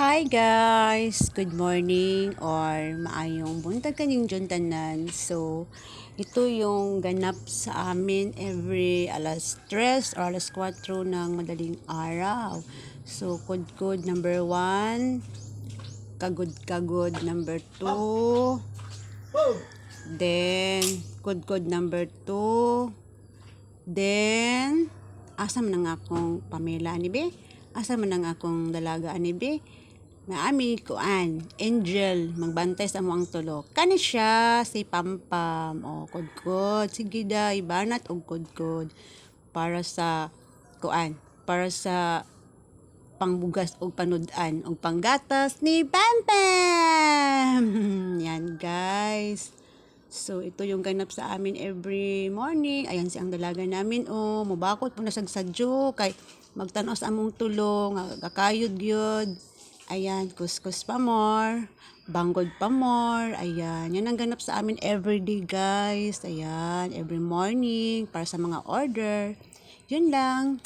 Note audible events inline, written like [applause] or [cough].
Hi guys! Good morning or maayong buntag kanyang tanan. So, ito yung ganap sa amin every alas 3 or alas 4 ng madaling araw. So, kudkod number 1, kagod-kagod number 2, then kudkod number 2, then asa man ang akong pamela ni be? Asa man ang akong dalaga ani be? Naami kuan, Angel, magbantay sa mo ang tulo. Kani siya, si Pampam. O, kudkod. Sige da, ibanat og kudkod. Para sa, kuan, para sa pangbugas og panudan og panggatas ni Pampam. [laughs] Yan guys. So, ito yung ganap sa amin every morning. Ayan si ang dalaga namin. Oh, mubakot po na sa sadyo. Kay magtanaw sa among tulong. Kakayod yun. Ayan, kuskus pa more. Banggod pa more. Ayan, yan ang ganap sa amin everyday guys. Ayan, every morning para sa mga order. Yun lang.